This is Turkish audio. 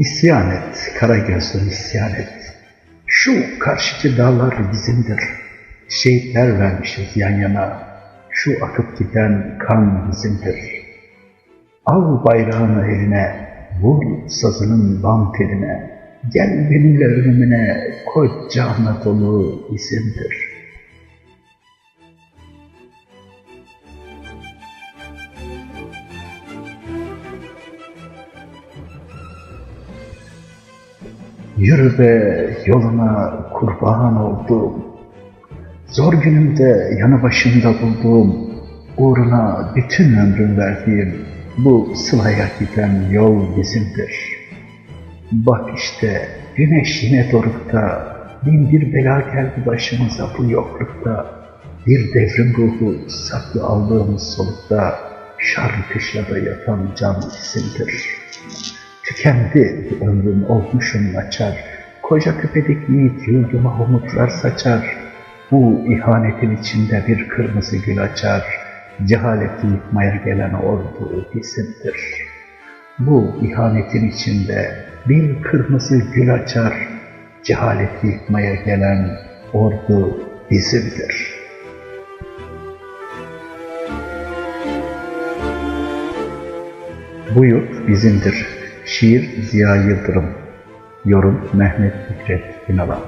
İsyan et, kara gözlüm isyan et. Şu karşıki dağlar bizimdir. Şehitler vermişiz yan yana. Şu akıp giden kan bizimdir. Al bayrağını eline, vur sazının bam teline. Gel benimle ölümüne, koca Anadolu bizimdir. Yürü be yoluna kurban oldum. Zor günümde yanı başında bulduğum, uğruna bütün ömrüm verdiğim bu sılaya giden yol bizimdir. Bak işte güneş yine dorukta, bin bir bela geldi başımıza bu yoklukta. Bir devrim ruhu saklı aldığımız solukta, şar kışlada yatan can bizimdir. Tükendi ömrüm olmuşum açar, koca küpedik yiğit yurduma umutlar saçar. Bu ihanetin içinde bir kırmızı gül açar, cehaleti yıkmaya gelen ordu bizimdir. Bu ihanetin içinde bir kırmızı gül açar, cehaleti yıkmaya gelen ordu bizimdir. Bu yurt bizimdir. Şiir Ziya Yıldırım. Yorum Mehmet Fikret Ünalan